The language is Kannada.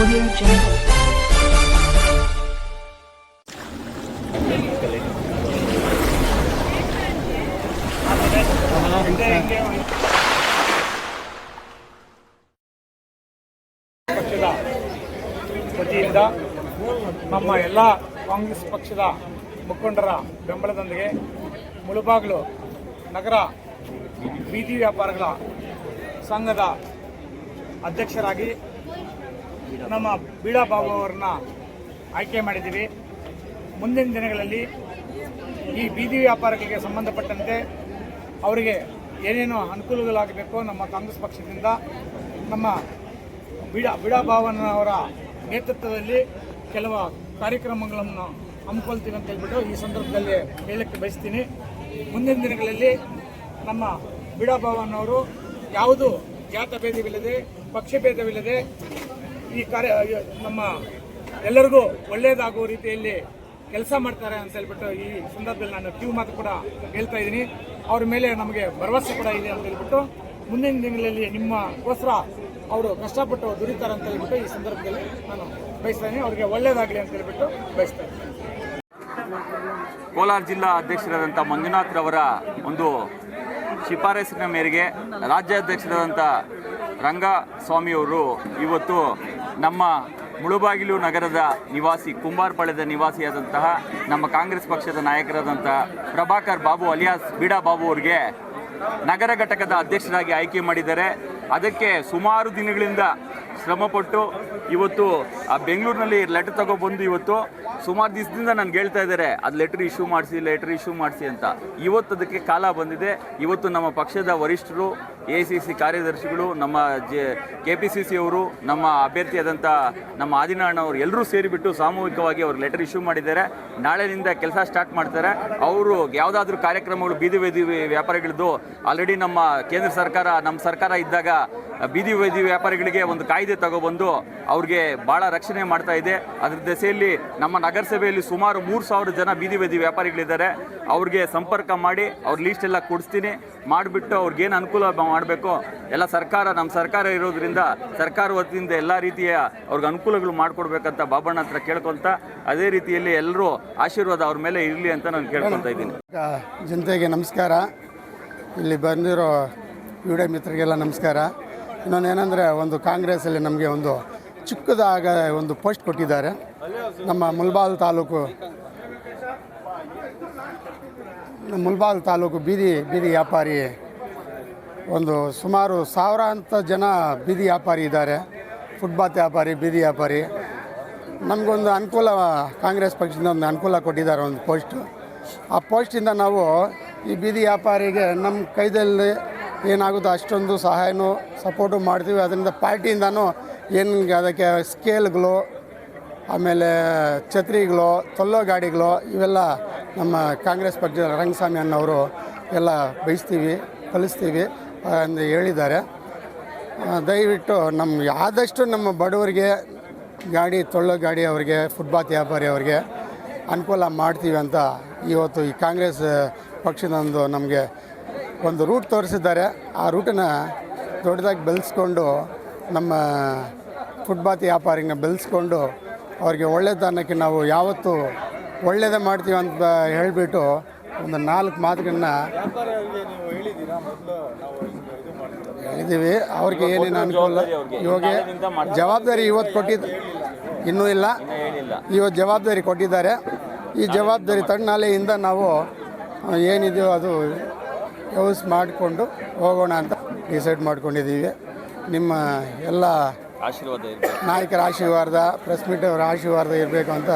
ಪಕ್ಷದ ವತಿಯಿಂದ ನಮ್ಮ ಎಲ್ಲ ಕಾಂಗ್ರೆಸ್ ಪಕ್ಷದ ಮುಖಂಡರ ಬೆಂಬಲದೊಂದಿಗೆ ಮುಳುಬಾಗಿಲು ನಗರ ಬೀದಿ ವ್ಯಾಪಾರಗಳ ಸಂಘದ ಅಧ್ಯಕ್ಷರಾಗಿ ನಮ್ಮ ಬೀಡಾ ಬಾಬು ಅವರನ್ನ ಆಯ್ಕೆ ಮಾಡಿದ್ದೀವಿ. ಮುಂದಿನ ದಿನಗಳಲ್ಲಿ ಈ ಬೀದಿ ವ್ಯಾಪಾರಗಳಿಗೆ ಸಂಬಂಧಪಟ್ಟಂತೆ ಅವರಿಗೆ ಏನೇನು ಅನುಕೂಲಗಳಾಗಬೇಕು ನಮ್ಮ ಕಾಂಗ್ರೆಸ್ ಪಕ್ಷದಿಂದ, ನಮ್ಮ ಬಿಡಾ ಬಿಡಾಭಾವನ ಅವರ ನೇತೃತ್ವದಲ್ಲಿ ಕೆಲವು ಕಾರ್ಯಕ್ರಮಗಳನ್ನು ಹಮ್ಮಿಕೊಳ್ತೀವಿ ಅಂತ ಹೇಳ್ಬಿಟ್ಟು ಈ ಸಂದರ್ಭದಲ್ಲಿ ಹೇಳಕ್ಕೆ ಬಯಸ್ತೀನಿ. ಮುಂದಿನ ದಿನಗಳಲ್ಲಿ ನಮ್ಮ ಬಿಡಾ ಅವರು ಯಾವುದು ಜಾತ ಭೇದವಿಲ್ಲದೆ, ಪಕ್ಷ ಭೇದವಿಲ್ಲದೆ ಈ ಕಾರ್ಯ ನಮ್ಮ ಎಲ್ಲರಿಗೂ ಒಳ್ಳೆಯದಾಗುವ ರೀತಿಯಲ್ಲಿ ಕೆಲಸ ಮಾಡ್ತಾರೆ ಅಂತ ಹೇಳ್ಬಿಟ್ಟು ಈ ಸಂದರ್ಭದಲ್ಲಿ ನಾನು ಕ್ಯೂ ಮಾತು ಕೂಡ ಹೇಳ್ತಾ ಇದ್ದೀನಿ. ಅವ್ರ ಮೇಲೆ ನಮಗೆ ಭರವಸೆ ಕೂಡ ಇದೆ ಅಂತ ಹೇಳ್ಬಿಟ್ಟು ಮುಂದಿನ ದಿನಗಳಲ್ಲಿ ನಿಮ್ಮಗೋಸ್ಕರ ಅವರು ಕಷ್ಟಪಟ್ಟು ದುಡಿತಾರೆ ಅಂತ ಹೇಳ್ಬಿಟ್ಟು ಈ ಸಂದರ್ಭದಲ್ಲಿ ನಾನು ಬಯಸ್ತಾ ಅವ್ರಿಗೆ ಒಳ್ಳೆಯದಾಗಲಿ ಅಂತ ಹೇಳ್ಬಿಟ್ಟು ಬಯಸ್ತಾ ಕೋಲಾರ ಜಿಲ್ಲಾ ಅಧ್ಯಕ್ಷರಾದಂಥ ಮಂಜುನಾಥ್ ರವರ ಒಂದು ಶಿಫಾರಸಿನ ಮೇರೆಗೆ ರಾಜ್ಯಾಧ್ಯಕ್ಷರಾದಂಥ ರಂಗಸ್ವಾಮಿಯವರು ಇವತ್ತು ನಮ್ಮ ಮುಳುಬಾಗಿಲು ನಗರದ ನಿವಾಸಿ ಕುಂಬಾರ್ಪಾಳ್ಯದ ನಿವಾಸಿಯಾದಂತಹ ನಮ್ಮ ಕಾಂಗ್ರೆಸ್ ಪಕ್ಷದ ನಾಯಕರಾದಂತಹ ಪ್ರಭಾಕರ್ ಬಾಬು ಅಲಿಯಾಸ್ ಬೀಡಾ ಬಾಬು ಅವರಿಗೆ ನಗರ ಘಟಕದ ಅಧ್ಯಕ್ಷರಾಗಿ ಆಯ್ಕೆ ಮಾಡಿದ್ದಾರೆ. ಅದಕ್ಕೆ ಸುಮಾರು ದಿನಗಳಿಂದ ಶ್ರಮಪಟ್ಟು ಇವತ್ತು ಆ ಬೆಂಗಳೂರಿನಲ್ಲಿ ಲೆಟರ್ ತಗೊಬಂದು ಇವತ್ತು ಸುಮಾರು ದಿವಸದಿಂದ ನನಗೆ ಹೇಳ್ತಾ ಇದ್ದಾರೆ ಅದು ಲೆಟ್ರ್ ಇಶ್ಯೂ ಮಾಡಿಸಿ ಲೆಟ್ರ್ ಇಶ್ಯೂ ಮಾಡಿಸಿ ಅಂತ. ಇವತ್ತು ಅದಕ್ಕೆ ಕಾಲ ಬಂದಿದೆ. ಇವತ್ತು ನಮ್ಮ ಪಕ್ಷದ ವರಿಷ್ಠರು ಎ ಸಿ ಸಿ ಕಾರ್ಯದರ್ಶಿಗಳು, ನಮ್ಮ J K P C C ಅವರು, ನಮ್ಮ ಅಭ್ಯರ್ಥಿಯಾದಂಥ ನಮ್ಮ ಆದಿನಾರಾಯಣ ಅವರು ಎಲ್ಲರೂ ಸೇರಿಬಿಟ್ಟು ಸಾಮೂಹಿಕವಾಗಿ ಅವರು ಲೆಟರ್ ಇಶ್ಯೂ ಮಾಡಿದ್ದಾರೆ. ನಾಳೆಯಿಂದ ಕೆಲಸ ಸ್ಟಾರ್ಟ್ ಮಾಡ್ತಾರೆ. ಅವರು ಯಾವುದಾದ್ರೂ ಕಾರ್ಯಕ್ರಮಗಳು ಬೀದಿ ಬೀದಿ ವ್ಯಾಪಾರಿಗಳದ್ದು ಆಲ್ರೆಡಿ ನಮ್ಮ ಕೇಂದ್ರ ಸರ್ಕಾರ, ನಮ್ಮ ಸರ್ಕಾರ ಇದ್ದಾಗ ಬೀದಿ ಬೀದಿ ವ್ಯಾಪಾರಿಗಳಿಗೆ ಒಂದು ಕಾಯ್ದೆ ತಗೊಬಂದು ಅವ್ರಿಗೆ ಭಾಳ ರಕ್ಷಣೆ ಮಾಡ್ತಾ ಇದೆ. ಅದ್ರ ದೆಸೆಯಲ್ಲಿ ನಮ್ಮ ನಗರಸಭೆಯಲ್ಲಿ ಸುಮಾರು ಮೂರು ಸಾವಿರ ಜನ ಬೀದಿ ಬೀದಿ ವ್ಯಾಪಾರಿಗಳಿದ್ದಾರೆ. ಅವ್ರಿಗೆ ಸಂಪರ್ಕ ಮಾಡಿ ಅವ್ರ ಲೀಸ್ಟ್ ಎಲ್ಲ ಕೊಡಿಸ್ತೀನಿ. ಮಾಡಿಬಿಟ್ಟು ಅವ್ರಿಗೇನು ಅನುಕೂಲ ಮಾಡಬೇಕು ಎಲ್ಲ ಸರ್ಕಾರ ನಮ್ಮ ಸರ್ಕಾರ ಇರೋದ್ರಿಂದ ಸರ್ಕಾರ ವತಿಯಿಂದ ಎಲ್ಲ ರೀತಿಯ ಅವ್ರಿಗೆ ಅನುಕೂಲಗಳು ಮಾಡಿಕೊಡ್ಬೇಕಂತ ಬಾಬಣ್ಣ ಹತ್ರ ಕೇಳ್ಕೊತ ಅದೇ ರೀತಿಯಲ್ಲಿ ಎಲ್ಲರೂ ಆಶೀರ್ವಾದ ಅವ್ರ ಮೇಲೆ ಇರಲಿ ಅಂತ ನಾನು ಕೇಳ್ಕೊಳ್ತಾ ಇದ್ದೀನಿ. ಜನತೆಗೆ ನಮಸ್ಕಾರ. ಇಲ್ಲಿ ಬಂದಿರೋ ವಿಡಿಯೋ ಮಿತ್ರರಿಗೆಲ್ಲ ನಮಸ್ಕಾರ. ಇನ್ನೊಂದು ಏನಂದರೆ ಒಂದು ಕಾಂಗ್ರೆಸ್ಸಲ್ಲಿ ನಮಗೆ ಒಂದು ಚಿಕ್ಕದಾಗ ಒಂದು ಪೋಸ್ಟ್ ಕೊಟ್ಟಿದ್ದಾರೆ. ನಮ್ಮ ಮುಲ್ಬಾಲ್ ತಾಲೂಕು ಮುಲ್ಬಾಲ್ ತಾಲೂಕು ಬೀದಿ ಬೀದಿ ವ್ಯಾಪಾರಿ ಒಂದು ಸುಮಾರು ಸಾವಿರಾಂತ ಜನ ಬೀದಿ ವ್ಯಾಪಾರಿ ಇದ್ದಾರೆ. ಫುಟ್ಪಾತ್ ವ್ಯಾಪಾರಿ, ಬೀದಿ ವ್ಯಾಪಾರಿ. ನಮಗೊಂದು ಅನುಕೂಲ, ಕಾಂಗ್ರೆಸ್ ಪಕ್ಷದಿಂದ ಒಂದು ಅನುಕೂಲ ಕೊಟ್ಟಿದ್ದಾರೆ ಒಂದು ಪೋಸ್ಟು. ಆ ಪೋಸ್ಟಿಂದ ನಾವು ಈ ಬೀದಿ ವ್ಯಾಪಾರಿಗೆ ನಮ್ಮ ಕೈದಲ್ಲಿ ಏನಾಗುತ್ತೋ ಅಷ್ಟೊಂದು ಸಹಾಯನೂ ಸಪೋರ್ಟು ಮಾಡ್ತೀವಿ. ಅದರಿಂದ ಪಾರ್ಟಿಯಿಂದನೂ ಏನು ಅದಕ್ಕೆ ಸ್ಕೇಲ್ಗಳು ಆಮೇಲೆ ಛತ್ರಿಗಳು ತೊಲ್ಲೋ ಗಾಡಿಗಳು ಇವೆಲ್ಲ ನಮ್ಮ ಕಾಂಗ್ರೆಸ್ ಪಕ್ಷದ ರಂಗಸ್ವಾಮಿ ಅನ್ನೋರು ಎಲ್ಲ ಬಯಸ್ತೀವಿ, ಕಲಿಸ್ತೀವಿ ಎಂದು ಹೇಳಿದ್ದಾರೆ. ದಯವಿಟ್ಟು ನಮ್ಮ ಆದಷ್ಟು ನಮ್ಮ ಬಡವರಿಗೆ, ಗಾಡಿ ತೊಳ್ಳೋ ಗಾಡಿ ಅವರಿಗೆ ಫುಟ್ಬಾತ್ ವ್ಯಾಪಾರಿ ಅವರಿಗೆ ಅನುಕೂಲ ಮಾಡ್ತೀವಿ ಅಂತ ಇವತ್ತು ಈ ಕಾಂಗ್ರೆಸ್ ಪಕ್ಷದೊಂದು ನಮಗೆ ಒಂದು ರೂಟ್ ತೋರಿಸಿದ್ದಾರೆ. ಆ ರೂಟನ್ನು ದೊಡ್ಡದಾಗಿ ಬೆಳೆಸ್ಕೊಂಡು ನಮ್ಮ ಫುಟ್ಪಾತ್ ವ್ಯಾಪಾರಿನ ಬೆಳೆಸ್ಕೊಂಡು ಅವ್ರಿಗೆ ಒಳ್ಳೆತನಕ್ಕೆ ನಾವು ಯಾವತ್ತೂ ಒಳ್ಳೆಯದೇ ಮಾಡ್ತೀವಿ ಅಂತ ಹೇಳಿಬಿಟ್ಟು ಒಂದು ನಾಲ್ಕು ಮಾತುಗಳನ್ನ ಹೇಳಿದ್ದೀವಿ. ಅವ್ರಿಗೆ ಏನೇನು ಅನುಕೂಲ? ಇವಾಗ ಜವಾಬ್ದಾರಿ ಇವತ್ತು ಕೊಟ್ಟಿದ್ದ ಇನ್ನೂ ಇಲ್ಲ. ಇವತ್ತು ಜವಾಬ್ದಾರಿ ಕೊಟ್ಟಿದ್ದಾರೆ. ಈ ಜವಾಬ್ದಾರಿ ತಣ್ಣಾಲೆಯಿಂದ ನಾವು ಏನಿದೆಯೋ ಅದು ಯೂಸ್ ಮಾಡಿಕೊಂಡು ಹೋಗೋಣ ಅಂತ ಡಿಸೈಡ್ ಮಾಡ್ಕೊಂಡಿದ್ದೀವಿ. ನಿಮ್ಮ ಎಲ್ಲ ಆಶೀರ್ವಾದ ನಾಯಕರ ಆಶೀರ್ವಾದ ಪ್ರೆಸ್ ಮೀಟ್ ಅವರ ಆಶೀರ್ವಾದ ಇರಬೇಕು ಅಂತ